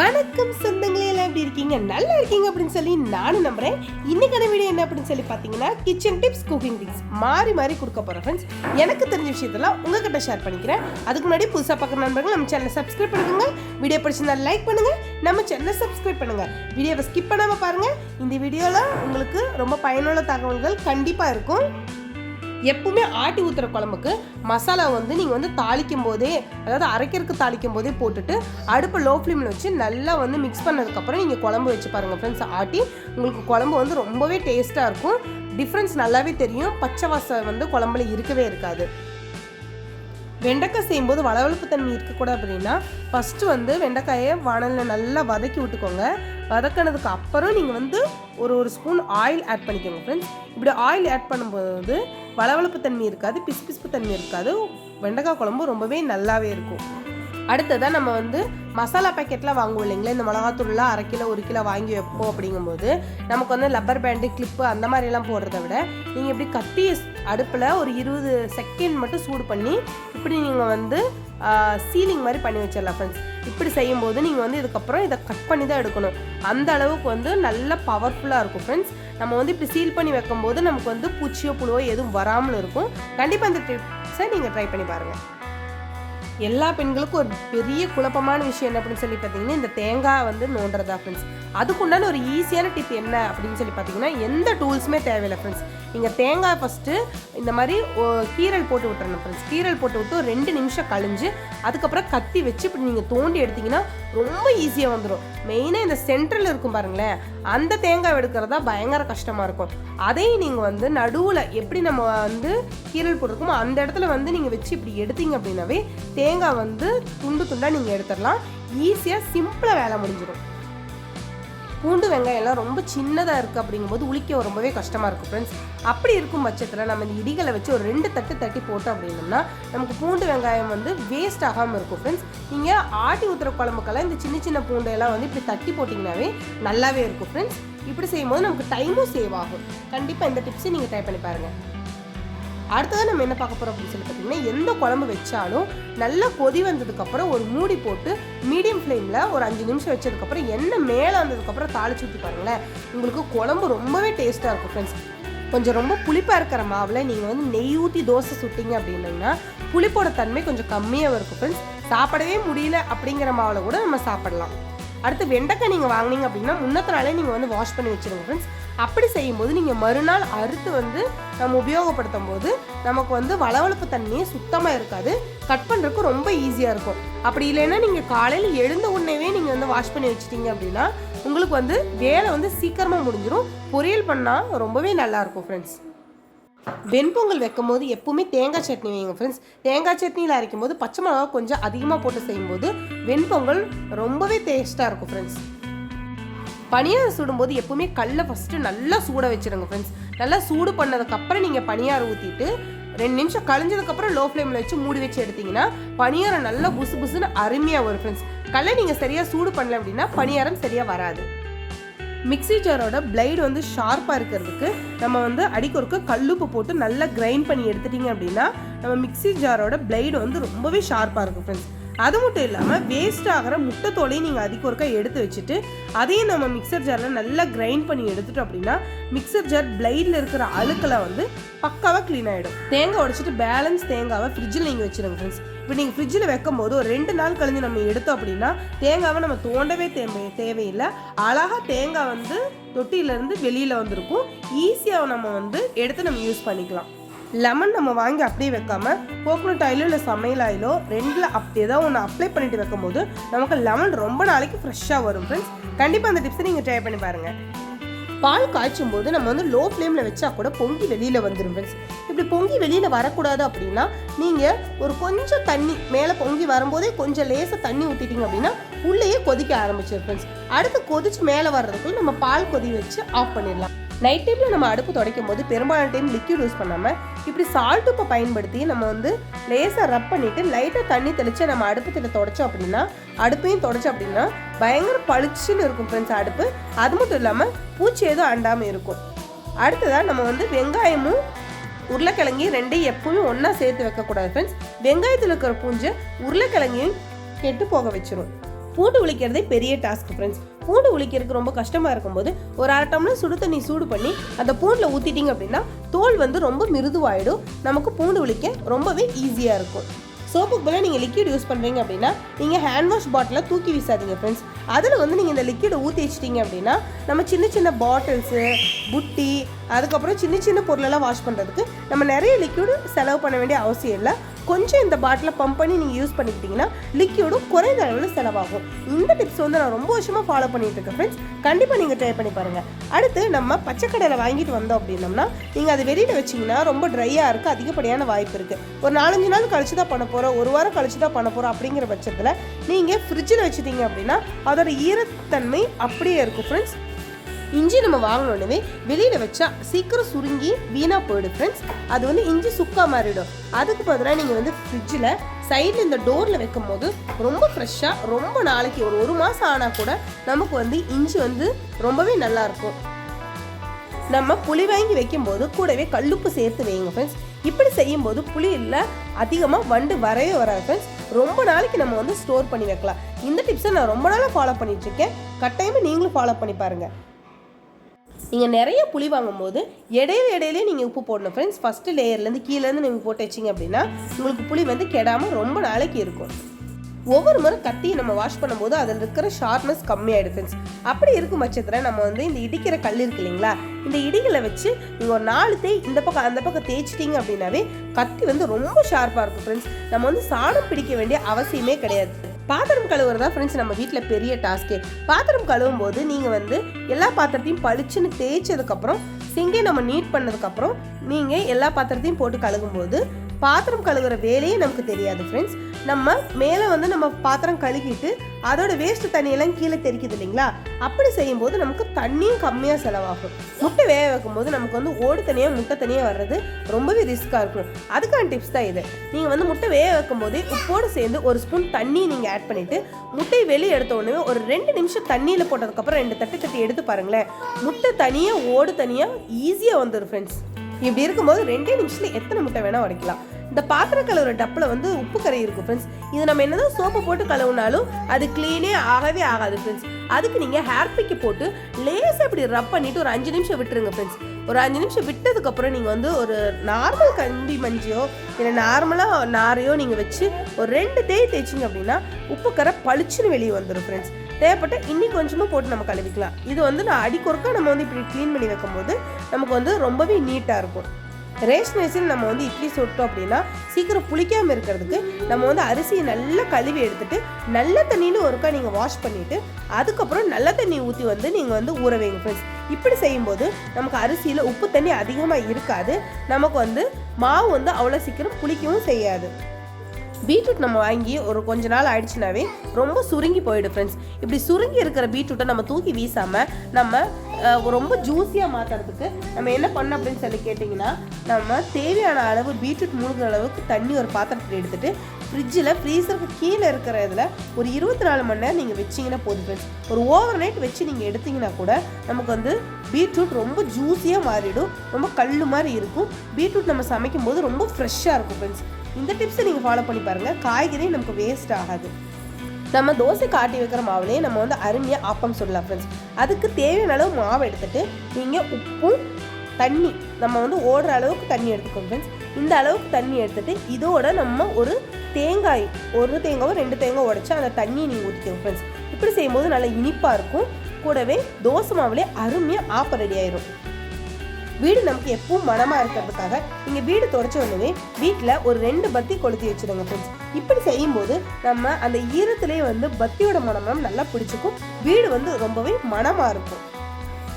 வணக்கம் சொந்தங்களே எல்லாம் எப்படி இருக்கீங்க? நல்லா இருக்கீங்க அப்படின்னு சொல்லி நானும் நம்புறேன். இன்னைக்கான வீடியோ என்ன அப்படின்னு சொல்லி பார்த்தீங்கன்னா கிச்சன் டிப்ஸ் குக்கிங் டிப்ஸ் மாறி மாறி கொடுக்க போகிறேன் ஃப்ரெண்ட்ஸ் எனக்கு தெரிஞ்ச விஷயத்தெல்லாம் உங்ககிட்ட ஷேர் பண்ணிக்கிறேன். அதுக்கு முன்னாடி புதுசாக பார்க்குற நண்பர்கள் நம்ம சேனலை சப்ஸ்கிரைப் பண்ணுங்க வீடியோ பிடிச்சிருந்தா லைக் பண்ணுங்க. நம்ம சேனலை சப்ஸ்கிரைப் பண்ணுங்க. வீடியோவை ஸ்கிப் பண்ணாமல் பாருங்க. இந்த வீடியோவில் உங்களுக்கு ரொம்ப பயனுள்ள தகவல்கள் கண்டிப்பாக இருக்கும். எப்பவுமே ஆட்டி ஊற்றுற குழம்புக்கு மசாலா வந்து நீங்கள் வந்து தாளிக்கும் போதே அதாவது அரைக்கிறதுக்கு தாளிக்கும் போதே போட்டுட்டு அடுப்பை லோ ஃப்ளேமில் வச்சு நல்லா வந்து மிக்ஸ் பண்ணதுக்கப்புறம் நீங்கள் குழம்பு வச்சு பாருங்கள் ஃப்ரெண்ட்ஸ் ஆட்டி உங்களுக்கு குழம்பு வந்து ரொம்பவே டேஸ்ட்டாக இருக்கும். டிஃப்ரென்ஸ் நல்லாவே தெரியும். பச்சை வாசம் வந்து குழம்புல இருக்கவே இருக்காது. வெண்டைக்காய் செய்யும்போது வளவளப்பு தன்மை இருக்கக்கூடாது அப்படின்னா ஃபஸ்ட்டு வந்து வெண்டைக்காயை வானலில் நல்லா வதக்கி விட்டுக்கோங்க. வதக்கினதுக்கு அப்புறம் நீங்கள் வந்து ஒரு ஒரு ஸ்பூன் ஆயில் ஆட் பண்ணிக்கோங்க ஃப்ரெண்ட்ஸ் இப்படி ஆயில் ஆட் பண்ணும்போது வளவளப்பு தன்மை இருக்காது பிசு பிசுப்பு தன்மை இருக்காது. வெண்டைக்காய் குழம்பு ரொம்பவே நல்லாவே இருக்கும். அடுத்ததாக நம்ம வந்து மசாலா பேக்கெட்லாம் வாங்குவோம் இல்லைங்களா? இந்த மிளகாத்தூள்லாம் அரை கிலோ ஒரு கிலோ வாங்கி வைப்போம் அப்படிங்கும்போது நமக்கு வந்து லப்பர் பேண்டு கிளிப்பு அந்த மாதிரிலாம் போடுறத விட நீங்கள் இப்படி கட்டி அடுப்பில் ஒரு இருபது செகண்ட் மட்டும் சூடு பண்ணி இப்படி நீங்கள் வந்து சீலிங் மாதிரி பண்ணி வச்சிடலாம் ஃப்ரெண்ட்ஸ் இப்படி செய்யும்போது நீங்கள் வந்து இதுக்கப்புறம் இதை கட் பண்ணி தான் எடுக்கணும். அந்த அளவுக்கு வந்து நல்ல பவர்ஃபுல்லாக இருக்கும் ஃப்ரெண்ட்ஸ் நம்ம வந்து இப்படி சீல் பண்ணி வைக்கும்போது நமக்கு வந்து பூச்சியோ புழுவோ எதுவும் வராமல் இருக்கும். கண்டிப்பாக இந்த டிப்ஸை நீங்கள் ட்ரை பண்ணி பாருங்கள் எல்லா பெண்களுக்கும் ஒரு பெரிய குழப்பமான விஷயம் என்ன அப்படின்னு சொல்லி பார்த்தீங்கன்னா இந்த தேங்காய் வந்து நோண்டுறதா ஃப்ரெண்ட்ஸ் அதுக்குண்டான ஒரு ஈஸியான டிப் என்ன அப்படின்னு சொல்லி பார்த்தீங்கன்னா எந்த டூல்ஸுமே தேவையில்லை ஃப்ரெண்ட்ஸ் நீங்கள் தேங்காய் ஃபஸ்ட்டு இந்த மாதிரி கீரல் போட்டு விட்டுறணும் ஃப்ரெண்ட்ஸ் கீரல் போட்டு விட்டு ரெண்டு நிமிஷம் கழிஞ்சு அதுக்கப்புறம் கத்தி வச்சு இப்படி நீங்கள் தோண்டி எடுத்தீங்கன்னா ரொம்ப ஈஸியாக வந்துடும் மெயினாக இந்த சென்டரில் இருக்கும் பாருங்களேன் அந்த தேங்காய் எடுக்கிறதா பயங்கர கஷ்டமாக இருக்கும். அதையும் நீங்கள் வந்து நடுவில் எப்படி நம்ம வந்து கீரல் போட்டிருக்கோமோ அந்த இடத்துல வந்து நீங்கள் வச்சு இப்படி எடுத்தீங்க அப்படின்னாவே தேங்காய் வந்து துண்டு துண்டாக நீங்கள் எடுத்துடலாம். ஈஸியாக சிம்பிளாக வேலை முடிஞ்சிடும். பூண்டு வெங்காயம் எல்லாம் ரொம்ப சின்னதாக இருக்குது அப்படிங்கும்போது உளிக்க ரொம்பவே கஷ்டமாக இருக்கும் ஃப்ரெண்ட்ஸ் அப்படி இருக்கும் பட்சத்தில் நம்ம இந்த இடிகளை வச்சு ஒரு ரெண்டு தட்டு தட்டி போட்டோம் அப்படின்னோம்னா நமக்கு பூண்டு வெங்காயம் வந்து வேஸ்ட் ஆகாமல் இருக்கும் ஃப்ரெண்ட்ஸ் நீங்கள் ஆட்டி ஊற்றுற குழம்புக்கெல்லாம் இந்த சின்ன சின்ன பூண்டையெல்லாம் வந்து இப்படி தட்டி போட்டிங்கனாவே நல்லாவே இருக்கும் ஃப்ரெண்ட்ஸ் இப்படி செய்யும்போது நமக்கு டைமும் சேவ் ஆகும். கண்டிப்பாக இந்த டிப்ஸை நீங்கள் ட்ரை பண்ணி பாருங்கள் அடுத்தது நம்ம என்ன பார்க்க போகிறோம் அப்படின்னு சொல்லி பார்த்தீங்கன்னா எந்த குழம்பு வச்சாலும் நல்லா கொதி வந்ததுக்கப்புறம் ஒரு மூடி போட்டு மீடியம் ஃப்ளேமில் ஒரு அஞ்சு நிமிஷம் வச்சதுக்கப்புறம் எண்ணெய் மேலே வந்ததுக்கப்புறம் தாளிச்சு ஊற்றி பாருங்களேன். உங்களுக்கு குழம்பு ரொம்பவே டேஸ்ட்டாக இருக்கும் ஃப்ரெண்ட்ஸ் கொஞ்சம் ரொம்ப புளிப்பாக இருக்கிற மாவில் நீங்கள் வந்து நெய் ஊற்றி தோசை சுட்டிங்க அப்படின்னா புளிப்போட தன்மை கொஞ்சம் கம்மியாக இருக்கும் ஃப்ரெண்ட்ஸ் சாப்பிடவே முடியல அப்படிங்கிற மாவில் கூட நம்ம சாப்பிடலாம். அடுத்து வெண்டைக்காய் நீங்கள் வாங்குனீங்க அப்படின்னா முன்னத்த நாளே நீங்கள் வந்து வாஷ் பண்ணி வச்சுருங்க ஃப்ரெண்ட்ஸ் அப்படி செய்யும்போது நீங்கள் மறுநாள் அறுத்து வந்து நம்ம உபயோகப்படுத்தும் போது நமக்கு வந்து வளவளப்பு தண்ணியே சுத்தமாக இருக்காது. கட் பண்ணுறதுக்கு ரொம்ப ஈஸியாக இருக்கும். அப்படி இல்லைன்னா நீங்கள் காலையில் எழுந்த உடனேவே நீங்கள் வந்து வாஷ் பண்ணி வச்சிட்டீங்க அப்படின்னா உங்களுக்கு வந்து வேலை வந்து சீக்கிரமாக முடிஞ்சிடும் பொரியல் பண்ணால் ரொம்பவே நல்லாயிருக்கும் ஃப்ரெண்ட்ஸ் வெண்பொங்கல் வைக்கும் போது எப்பவுமே தேங்காய் சட்னி வைங்க ஃப்ரெண்ட்ஸ் தேங்காய் சட்னியில் அரைக்கும் போது பச்சை மிளகா கொஞ்சம் அதிகமாக போட்டு செய்யும்போது வெண்பொங்கல் ரொம்பவே டேஸ்ட்டாக இருக்கும் ஃப்ரெண்ட்ஸ் பனியாரம் சுடும்போது எப்பவுமே கல்லை ஃபஸ்ட்டு நல்லா சூட வச்சுருங்க ஃப்ரெண்ட்ஸ் நல்லா சூடு பண்ணதுக்கப்புறம் நீங்கள் பனியாரம் ஊற்றிட்டு ரெண்டு நிமிஷம் கழிஞ்சதுக்கப்புறம் லோ ஃப்ளேமில் வச்சு மூடி வச்சு எடுத்தீங்கன்னா பனியாரம் நல்லா புசு புசுன்னு அருமையாக வரும் ஃப்ரெண்ட்ஸ் கல்லை நீங்கள் சரியாக சூடு பண்ணல அப்படின்னா பனியாரம் சரியாக வராது. மிக்ஸி ஜாரோட பிளைடு வந்து ஷார்ப்பாக இருக்கிறதுக்கு நம்ம வந்து அடிக்கொருக்க கல்லுப்பு போட்டு நல்லா கிரைண்ட் பண்ணி எடுத்துட்டிங்க அப்படின்னா நம்ம மிக்ஸி ஜாரோட பிளைடு வந்து ரொம்பவே ஷார்ப்பாக இருக்கும் ஃப்ரெண்ட்ஸ் அது மட்டும் இல்லாமல் வேஸ்ட் ஆகிற முட்டை தோலையும் நீங்கள் அதிக ஒருக்கா எடுத்து வச்சுட்டு அதையும் நம்ம மிக்சர் ஜாரில் நல்லா கிரைண்ட் பண்ணி எடுத்துட்டோம் அப்படின்னா மிக்சர் ஜார் பிளைடில் இருக்கிற அழுக்கெல்லாம் வந்து பக்காவாக க்ளீன் ஆகிடும் தேங்காய் உடைச்சிட்டு பேலன்ஸ் தேங்காவை ஃப்ரிட்ஜில் நீங்கள் வச்சுருங்க ஃப்ரெண்ட்ஸ் இப்போ நீங்கள் ஃப்ரிட்ஜில் வைக்கும் போது ஒரு ரெண்டு நாள் கழிஞ்சு நம்ம எடுத்தோம் அப்படின்னா தேங்காவை நம்ம தோண்டவே தேவை தேவையில்லை. அழகாக தேங்காய் வந்து தொட்டியிலேருந்து வெளியில் வந்திருக்கும். ஈஸியாக நம்ம வந்து எடுத்து நம்ம யூஸ் பண்ணிக்கலாம். லெமன் நம்ம வாங்கி அப்படியே வைக்காம கோகோனட் ஆயிலோ இல்லை சமையல் ஆயிலோ ரெண்டில் அப்படி ஏதாவது ஒன்று அப்ளை பண்ணிட்டு வைக்கும்போது நமக்கு லெமன் ரொம்ப நாளைக்கு ஃப்ரெஷ்ஷாக வரும் ஃப்ரெண்ட்ஸ் கண்டிப்பாக அந்த டிப்ஸை நீங்கள் ட்ரை பண்ணி பாருங்கள் பால் காய்ச்சும் போது நம்ம வந்து லோ ஃப்ளேமில் வச்சா கூட பொங்கி வெளியில் வந்துடும் ஃப்ரெண்ட்ஸ் இப்படி பொங்கி வெளியில் வரக்கூடாது அப்படின்னா நீங்கள் ஒரு கொஞ்சம் தண்ணி மேலே பொங்கி வரும்போதே கொஞ்சம் லேசாக தண்ணி ஊற்றிட்டீங்க அப்படின்னா உள்ளேயே கொதிக்க ஆரம்பிச்சிடும் ஃப்ரெண்ட்ஸ் அடுத்து கொதிச்சு மேலே வர்றதுக்குள்ள நம்ம பால் கொதி வச்சு ஆஃப் பண்ணிடலாம். நைட் டைமில் நம்ம அடுப்பு துடைக்கும் போது பெரும்பாலான டைம் லிக்யூட் யூஸ் பண்ணாமல் இப்படி சால்ட் உப்பை பயன்படுத்தி நம்ம வந்து லேசாக ரப் பண்ணிவிட்டு லைட்டாக தண்ணி தெளித்து நம்ம அடுப்பு திட்ட தொடச்சோம் அப்படின்னா அடுப்பையும் தொடச்சோம் அப்படின்னா பயங்கர பளிச்சுன்னு இருக்கும் ஃப்ரெண்ட்ஸ் அடுப்பு. அது மட்டும் இல்லாமல் பூச்சி எதுவும் அண்டாமல் இருக்கும். அடுத்ததாக நம்ம வந்து வெங்காயமும் உருளைக்கிழங்கையும் ரெண்டையும் எப்பவுமே ஒன்றா சேர்த்து வைக்கக்கூடாது ஃப்ரெண்ட்ஸ் வெங்காயத்தில் இருக்கிற பூஞ்சை உருளைக்கிழங்கையும் கெட்டு போக வச்சிரும். பூண்டு உளிக்கிறதே பெரிய டாஸ்க் ஃப்ரெண்ட்ஸ் பூண்டு உளிக்கிறதுக்கு ரொம்ப கஷ்டமாக இருக்கும்போது ஒரு அரை டம்ளர் சுடு தண்ணி சூடு பண்ணி அந்த பூண்டில் ஊற்றிட்டீங்க அப்படின்னா தோல் வந்து ரொம்ப மிருதுவாயிடும். நமக்கு பூண்டு உளிக்க ரொம்பவே ஈஸியாக இருக்கும். சோப்புக்கு பதிலாக நீங்கள் லிக்விட் யூஸ் பண்ணுறீங்க அப்படின்னா நீங்கள் ஹேண்ட் வாஷ் பாட்டிலை தூக்கி வீசாதீங்க ஃப்ரெண்ட்ஸ் அதில் வந்து நீங்கள் இந்த லிக்விடை ஊற்றி வச்சிட்டிங்க அப்படின்னா நம்ம சின்ன சின்ன பாட்டில்ஸு புட்டி அதுக்கப்புறம் சின்ன சின்ன பொருளெல்லாம் வாஷ் பண்ணுறதுக்கு நம்ம நிறைய லிக்விடு செலவு பண்ண வேண்டிய அவசியம் இல்லை. கொஞ்சம் இந்த பாட்டிலை பம்ப் பண்ணி நீங்கள் யூஸ் பண்ணிக்கிட்டிங்கன்னா லிக்யூடும் குறைந்த அளவில் செலவாகும். இந்த டிப்ஸ் வந்து நான் ரொம்ப வருஷமாக ஃபாலோ பண்ணிட்டு இருக்கேன் ஃப்ரெண்ட்ஸ் கண்டிப்பாக நீங்கள் ட்ரை பண்ணி பாருங்கள் அடுத்து நம்ம பச்சைக்கடையில் வாங்கிட்டு வந்தோம் அப்படின்னம்னா நீங்கள் அதை வெளியில் வச்சிங்கன்னா ரொம்ப ட்ரையாக இருக்குது அதிகப்படியான வாய்ப்பு இருக்குது ஒரு நாலஞ்சு நாள் கழிச்சு தான் பண்ண போகிறோம் ஒரு வாரம் கழிச்சு தான் பண்ண போகிறோம் அப்படிங்கிற பட்சத்தில் நீங்கள் ஃப்ரிட்ஜில் வச்சுட்டீங்க அப்படின்னா அதோட ஈரத்தன்மை அப்படியே இருக்கும் ஃப்ரெண்ட்ஸ் இஞ்சி நம்ம வாங்கினோடனே வெளியில் வச்சா சீக்கிரம் சுருங்கி வீணாக போயிடும் ஃப்ரெண்ட்ஸ் அது வந்து இஞ்சி சுக்கா மாறிடும். அதுக்கு பதிலாக நீங்கள் வந்து ஃப்ரிட்ஜில் சைடில் இந்த டோரில் வைக்கும் போது ரொம்ப ஃப்ரெஷ்ஷாக ரொம்ப நாளைக்கு ஒரு ஒரு மாதம் ஆனால் கூட நமக்கு வந்து இஞ்சி வந்து ரொம்பவே நல்லாயிருக்கும் நம்ம புளி வாங்கி வைக்கும்போது கூடவே கல்லுப்பு சேர்த்து வைங்க ஃப்ரெண்ட்ஸ் இப்படி செய்யும்போது புளி இல்லை அதிகமாக வண்டு வரவே வராது ஃப்ரெண்ட்ஸ் ரொம்ப நாளைக்கு நம்ம வந்து ஸ்டோர் பண்ணி வைக்கலாம். இந்த டிப்ஸை நான் ரொம்ப நாளாக ஃபாலோ பண்ணிகிட்ருக்கேன் கட்டாயமாக நீங்களும் ஃபாலோ பண்ணி பாருங்கள் நீங்கள் நிறைய புளி வாங்கும்போது இடையில இடையிலே நீங்கள் உப்பு போடணும். ஃப்ரெண்ட்ஸ் ஃபஸ்ட்டு லேயர்லேருந்து கீழேருந்து நீங்கள் போட்டு வச்சிங்க அப்படின்னா உங்களுக்கு புளி வந்து கெடாமல் ரொம்ப நாளைக்கு இருக்கும். ஒவ்வொரு முறை கத்தியை நம்ம வாஷ் பண்ணும்போது அதில் இருக்கிற ஷார்ப்னஸ் கம்மியாயிடும் ஃப்ரெண்ட்ஸ் அப்படி இருக்கும் பட்சத்தில் நம்ம வந்து இந்த இடிக்கிற கல் இருக்கு இல்லைங்களா? இந்த இடிகளை வச்சு நீங்கள் ஒரு நாலு தேய் இந்த பக்கம் அந்த பக்கம் தேய்ச்சிட்டிங்க அப்படின்னாவே கத்தி வந்து ரொம்ப ஷார்ப்பாக இருக்கும் ஃப்ரெண்ட்ஸ் நம்ம வந்து சாணம் பிடிக்க வேண்டிய அவசியமே கிடையாது. பாத்திரம் கழுவுறதா ஃப்ரெண்ட்ஸ் நம்ம வீட்டில் பெரிய டாஸ்க்கே பாத்திரம் கழுவும் போது நீங்கள் வந்து எல்லா பாத்திரத்தையும் பளிச்சுன்னு தேய்ச்சதுக்கப்புறம் சிங்கை நம்ம நீட் பண்ணதுக்கப்புறம் நீங்கள் எல்லா பாத்திரத்தையும் போட்டு கழுகும்போது பாத்திரம் கழுவுற வேலையே நமக்கு தெரியாது ஃப்ரெண்ட்ஸ் நம்ம மேலே வந்து நம்ம பாத்திரம் கழுகிட்டு அதோட வேஸ்ட் தண்ணியெல்லாம் கீழே தெரிக்குது இல்லைங்களா? அப்படி செய்யும்போது நமக்கு தண்ணியும் கம்மியாக செலவாகும். முட்டை வேக வைக்கும்போது நமக்கு வந்து ஓடு தனியாக முட்டை தனியாக வர்றது ரொம்பவே ரிஸ்க்காக இருக்கும். அதுக்கான டிப்ஸ் தான் இது. நீங்கள் வந்து முட்டை வேக வைக்கும்போது உப்போடு சேர்ந்து ஒரு ஸ்பூன் தண்ணி நீங்கள் ஆட் பண்ணிவிட்டு முட்டை வெளியே எடுத்த உடனே ஒரு ரெண்டு நிமிஷம் தண்ணியில் போட்டதுக்கப்புறம் ரெண்டு தட்டு தட்டி எடுத்து பாருங்களேன். முட்டை தனியாக ஓடு தனியாக ஈஸியாக வந்துடும் ஃப்ரெண்ட்ஸ் இப்படி இருக்கும்போது ரெண்டே நிமிஷத்தில் எத்தனை முட்டை வேணால் உடைக்கலாம். இந்த பாத்திரம் கழுவுற டப்பில் வந்து உப்பு கரை இருக்கும் ஃப்ரெண்ட்ஸ் இது நம்ம என்னதான் சோப்பு போட்டு கழுவுனாலும் அது க்ளீனே ஆகவே ஆகாது ஃப்ரெண்ட்ஸ் அதுக்கு நீங்கள் ஹேர் பிக்கு போட்டு லேசாக இப்படி ரப் பண்ணிவிட்டு ஒரு அஞ்சு நிமிஷம் விட்டுருங்க ஃப்ரெண்ட்ஸ் ஒரு அஞ்சு நிமிஷம் விட்டதுக்கப்புறம் நீங்கள் வந்து ஒரு நார்மல் கண்டி மஞ்சியோ இல்லை நார்மலாக நாரையோ நீங்கள் வச்சு ஒரு ரெண்டு தேய் தேய்ச்சிங்க அப்படின்னா உப்பு கரை பளிச்சுன்னு வெளியே வந்துடும் ஃப்ரெண்ட்ஸ் தேவைப்பட்ட இன்னி கொஞ்சமாக போட்டு நம்ம கழுவிக்கலாம். இது வந்து நான் அடிக்கொருக்கா நம்ம வந்து இப்படி க்ளீன் பண்ணி வைக்கும்போது நமக்கு வந்து ரொம்பவே நீட்டாக இருக்கும். ரேஷன் அரிசியில் நம்ம வந்து இட்லி சுட்டோம் அப்படின்னா சீக்கிரம் புளிக்காமல் இருக்கிறதுக்கு நம்ம வந்து அரிசியை நல்லா கழுவி எடுத்துட்டு நல்ல தண்ணியில் ஒருக்கா நீங்கள் வாஷ் பண்ணிவிட்டு அதுக்கப்புறம் நல்ல தண்ணி ஊற்றி வந்து நீங்கள் வந்து ஊற வைங்க ஃப்ரெண்ட்ஸ் இப்படி செய்யும்போது நமக்கு அரிசியில் உப்பு தண்ணி அதிகமாக இருக்காது. நமக்கு வந்து மாவு வந்து அவ்வளோ சீக்கிரம் புளிக்கவும் செய்யாது. பீட்ரூட் நம்ம வாங்கி ஒரு கொஞ்ச நாள் ஆயிடுச்சுனாவே ரொம்ப சுருங்கி போயிடும் ஃப்ரெண்ட்ஸ் இப்படி சுருங்கி இருக்கிற பீட்ரூட்டை நம்ம தூக்கி வீசாமல் நம்ம ரொம்ப ஜூஸியாக மாற்றுறதுக்கு நம்ம என்ன பண்ணோம் அப்படின்னு சொல்லி கேட்டிங்கன்னா நம்ம தேவையான அளவு பீட்ரூட் மூழ்கிற அளவுக்கு தண்ணி ஒரு பாத்திரத்தில் எடுத்துட்டு ஃப்ரிட்ஜில் ஃப்ரீசருக்கு கீழே இருக்கிற இதில் ஒரு இருபத்தி நாலு மணி நேரம் நீங்கள் வச்சிங்கன்னா போதும் ஃப்ரெண்ட்ஸ் ஒரு ஓவர் நைட் வச்சு நீங்கள் எடுத்தீங்கன்னா கூட நமக்கு வந்து பீட்ரூட் ரொம்ப ஜூஸியாக மாறிடும். ரொம்ப கல் மாதிரி இருக்கும். பீட்ரூட் நம்ம சமைக்கும் போது ரொம்ப ஃப்ரெஷ்ஷாக இருக்கும் ஃப்ரெண்ட்ஸ் இந்த டிப்ஸை நீங்கள் ஃபாலோ பண்ணி பாருங்கள் காய்கறி நமக்கு வேஸ்ட் ஆகாது. நம்ம தோசை காட்டி வைக்கிற மாவுலேயே நம்ம வந்து அருமையாக ஆப்பம் சுடலாம் ஃப்ரெண்ட்ஸ் அதுக்கு தேவையான அளவு மாவு எடுத்துகிட்டு நீங்கள் உப்பும் தண்ணி நம்ம வந்து ஓடுற அளவுக்கு தண்ணி எடுத்துக்கோங்க ஃப்ரெண்ட்ஸ் இந்த அளவுக்கு தண்ணி எடுத்துகிட்டு இதோட நம்ம ஒரு தேங்காய் ஒரு தேங்காவோ ரெண்டு தேங்காய் உடச்சி அந்த தண்ணியை நீங்கள் ஊற்றிக்கோங்க ஃப்ரெண்ட்ஸ் இப்படி செய்யும்போது நல்லா இனிப்பாக இருக்கும். கூடவே தோசை மாவுலேயே அருமையாக ஆப்பம் ரெடி ஆயிரும். வீடு நமக்கு எப்பவும் மனமா இருக்கிறதுக்காக நீங்க வீடு தொடச்ச உடனே வீட்டில் ஒரு ரெண்டு பத்தி கொளுத்தி வச்சிடுங்க ஃப்ரெண்ட்ஸ் இப்படி செய்யும்போது நம்ம அந்த ஈரத்துலேயே வந்து பத்தியோட மனம் நல்லா பிடிச்சிக்கும். வீடு வந்து ரொம்பவே மனமா இருக்கும்.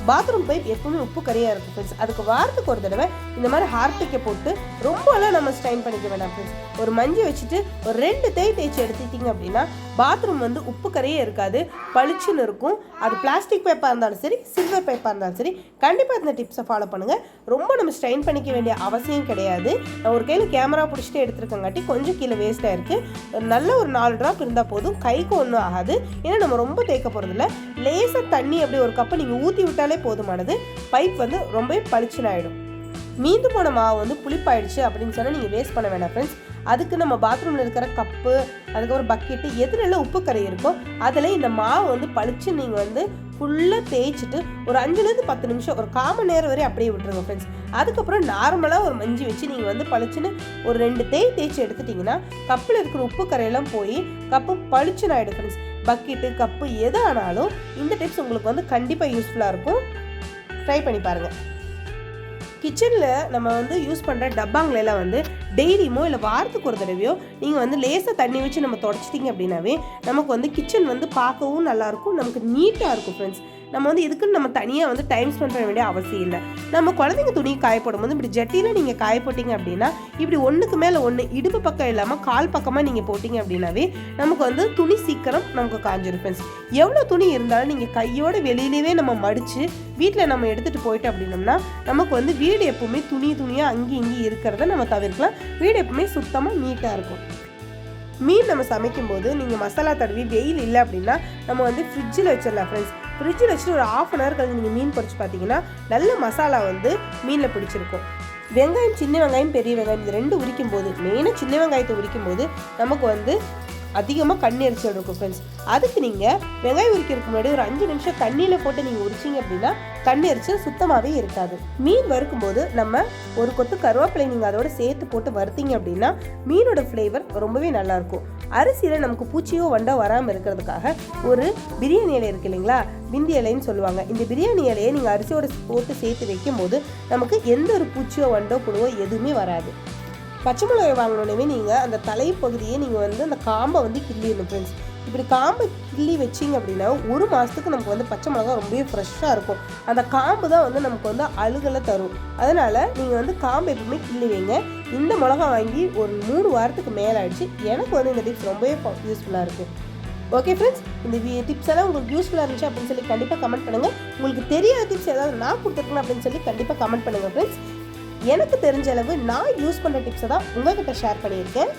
பாத்ரூம் பைப் எப்பவுமே உப்பு கரையாக இருக்கும் ஃப்ரெண்ட்ஸ் அதுக்கு வாரத்துக்கு ஒரு தடவை இந்த மாதிரி ஹார்பிக்கை போட்டு ரொம்பலாம் நம்ம ஸ்டைன் பண்ணிக்க வேண்டாம் ஃப்ரெண்ட்ஸ் ஒரு மஞ்சு வச்சுட்டு ஒரு ரெண்டு தேய் தேய்ச்சி எடுத்துட்டீங்க அப்படின்னா பாத்ரூம் வந்து உப்பு கரையே இருக்காது பளிச்சுன்னு இருக்கும். அது பிளாஸ்டிக் பைப்பாக இருந்தாலும் சரி சில்வர் பைப்பாக இருந்தாலும் சரி கண்டிப்பாக இந்த டிப்ஸை ஃபாலோ பண்ணுங்கள் ரொம்ப நம்ம ஸ்ட்ரைன் பண்ணிக்க வேண்டிய அவசியம் கிடையாது. நான் ஒரு கையில் கேமரா பிடிச்சிட்டு எடுத்துருக்கங்காட்டி கொஞ்சம் கீழே வேஸ்ட்டாக இருக்குது நல்ல ஒரு நாலு ட்ராப் இருந்தால் போதும் கைக்கு ஒன்றும் ஆகாது. ஏன்னா நம்ம ரொம்ப தேய்க்க போகிறதில்ல லேசாக தண்ணி அப்படி ஒரு கப்பை நீங்கள் ஊற்றி விட்டாலே போதுமானது. பைப் வந்து ரொம்பவே பளிச்சுன்னு ஆகிடும் மீந்து போன மாவு வந்து புளிப்பாயிடுச்சு அப்படின்னு சொன்னால் நீங்கள் வேஸ்ட் பண்ண வேண்டாம் ஃப்ரெண்ட்ஸ் அதுக்கு நம்ம பாத்ரூமில் இருக்கிற கப்பு அதுக்கப்புறம் பக்கெட்டு எதுலெல்லாம் உப்பு கரை இருக்கோ அதில் இந்த மாவு வந்து பளிச்சு நீங்கள் வந்து ஃபுல்லாக தேய்ச்சிட்டு ஒரு அஞ்சுலேருந்து பத்து நிமிஷம் ஒரு காமன் நேரம் வரை அப்படியே விட்டுருங்க ஃப்ரெண்ட்ஸ் அதுக்கப்புறம் நார்மலாக ஒரு மஞ்சி வச்சு நீங்கள் வந்து பளிச்சுன்னு ஒரு ரெண்டு தேய் தேய்ச்சி எடுத்துட்டிங்கன்னா கப்பில் இருக்கிற உப்பு கரையெல்லாம் போய் கப்பு பளிச்சுன்னு ஆகிடும் ஃப்ரெண்ட்ஸ் பக்கெட்டு கப்பு எது ஆனாலும் இந்த டிப்ஸ் உங்களுக்கு வந்து கண்டிப்பாக யூஸ்ஃபுல்லாக இருக்கும். ட்ரை பண்ணி பாருங்கள் கிச்சனில் நம்ம வந்து யூஸ் பண்ணுற டப்பாங்களெல்லாம் வந்து டெய்லியுமோ இல்லை வாரத்துக்கு ஒரு தடவையோ நீங்கள் வந்து லேசாக தண்ணி வச்சு நம்ம தொடச்சிட்டிங்க அப்படின்னாவே நமக்கு வந்து கிச்சன் வந்து பார்க்கவும் நல்லாயிருக்கும் நமக்கு நீட்டாக இருக்கும் ஃப்ரெண்ட்ஸ் நம்ம வந்து இதுக்குன்னு நம்ம தனியாக வந்து டைம் ஸ்பெண்ட் பண்ண வேண்டிய அவசியம் இல்லை. நம்ம குழந்தைங்க துணி காயப்படும் போது இப்படி ஜட்டியில் நீங்கள் காய போட்டிங்க அப்படின்னா இப்படி ஒன்றுக்கு மேலே ஒன்று இடுப்பு பக்கம் இல்லாமல் கால் பக்கமாக நீங்கள் போட்டிங்க அப்படின்னாவே நமக்கு வந்து துணி சீக்கிரம் நமக்கு காஞ்சிரும் ஃப்ரெண்ட்ஸ் எவ்வளோ துணி இருந்தாலும் நீங்கள் கையோட வெளியிலேயே நம்ம மடித்து வீட்டில் நம்ம எடுத்துகிட்டு போயிட்டு அப்படின்னோம்னா நமக்கு வந்து வீடு எப்பவுமே துணி துணியாக அங்கேயும் இங்கேயும் இருக்கிறத நம்ம தவிர்க்கலாம். வீடு எப்பவுமே சுத்தமாக நீட்டாக இருக்கும். மீன் நம்ம சமைக்கும்போது நீங்கள் மசாலா தடவி வெயில் இல்லை அப்படின்னா நம்ம வந்து ஃப்ரிட்ஜில் வச்சிடலாம் ஃப்ரெண்ட்ஸ் ஃப்ரிட்ஜில் வச்சுட்டு ஒரு ஆஃப் அன் ஹவர் கழிஞ்சு நீங்கள் மீன் பிடிச்சி பார்த்தீங்கன்னா நல்ல மசாலா வந்து மீனில் பிடிச்சிருக்கும். வெங்காயம் சின்ன வெங்காயம் பெரிய வெங்காயம் இது ரெண்டு உரிக்கும் போது மெயினாக சின்ன வெங்காயத்தை உரிக்கும் போது நமக்கு வந்து அதிகமாக கண் எரிச்சல் இருக்கும் ஃப்ரெண்ட்ஸ் அதுக்கு நீங்கள் வெங்காயம் உரிக்கிறதுக்கு முன்னாடி ஒரு அஞ்சு நிமிஷம் தண்ணியில் போட்டு நீங்கள் உரிச்சிங்க அப்படின்னா கண் எரிச்சல் சுத்தமாகவே இருக்காது. மீன் வறுக்கும்போது நம்ம ஒரு கொத்து கருவேப்பிலை நீங்கள் அதோட சேர்த்து போட்டு வறுத்தீங்க அப்படின்னா மீனோட ஃப்ளேவர் ரொம்பவே நல்லாயிருக்கும். அரிசியில் நமக்கு பூச்சியோ வண்டோ வராமல் இருக்கிறதுக்காக ஒரு பிரியாணி இலை இருக்கு இல்லைங்களா? பிந்தி இலைன்னு சொல்லுவாங்க. இந்த பிரியாணி இலையை நீங்கள் அரிசியோட போட்டு சேர்த்து வைக்கும் போது நமக்கு எந்த ஒரு பூச்சியோ வண்டோ புழுவோ எதுவுமே வராது. பச்சை மிளகாய் வாங்கினோடனே நீங்கள் அந்த தலைப்பகுதியை நீங்கள் வந்து அந்த காம்பை வந்து கிள்ளிடணும் ஃப்ரெண்ட்ஸ் இப்படி காம்பை கிள்ளி வச்சிங்க அப்படின்னா ஒரு மாதத்துக்கு நமக்கு வந்து பச்சை மிளகா ரொம்பவே ஃப்ரெஷ்ஷாக இருக்கும். அந்த காம்பு தான் வந்து நமக்கு வந்து அழுகலை தரும். அதனால் நீங்கள் வந்து காம்பை எப்பவுமே கிள்ளி வைங்க. இந்த மிளகா வாங்கி ஒரு மூணு வாரத்துக்கு மேலே ஆயிடுச்சு. எனக்கு வந்து இந்த டிப்ஸ் ரொம்பவே யூஸ்ஃபுல்லாக இருக்குது ஓகே ஃப்ரெண்ட்ஸ் இந்த டிப்ஸ் எல்லாம் உங்களுக்கு யூஸ்ஃபுல்லாக இருந்துச்சு அப்படின்னு சொல்லி கண்டிப்பாக கமெண்ட் பண்ணுங்கள் உங்களுக்கு தெரியாத டிப்ஸ் ஏதாவது நான் கொடுத்துருக்கேன் அப்படின்னு சொல்லி கண்டிப்பாக கமெண்ட் பண்ணுங்கள் ஃப்ரெண்ட்ஸ் எனக்கு தெரிஞ்ச அளவு நான் யூஸ் பண்ண டிப்ஸை தான் உங்ககிட்ட ஷேர் பண்ணியிருக்கேன்.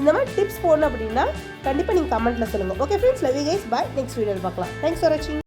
இந்த மாதிரி டிப்ஸ் போடணும் அப்படின்னா கண்டிப்பாக நீங்கள் கமெண்ட்டில் சொல்லுங்கள் okay friends love guys bye next வீடியோவில் பார்க்கலாம். தேங்க்ஸ் ஃபார் வாட்சிங்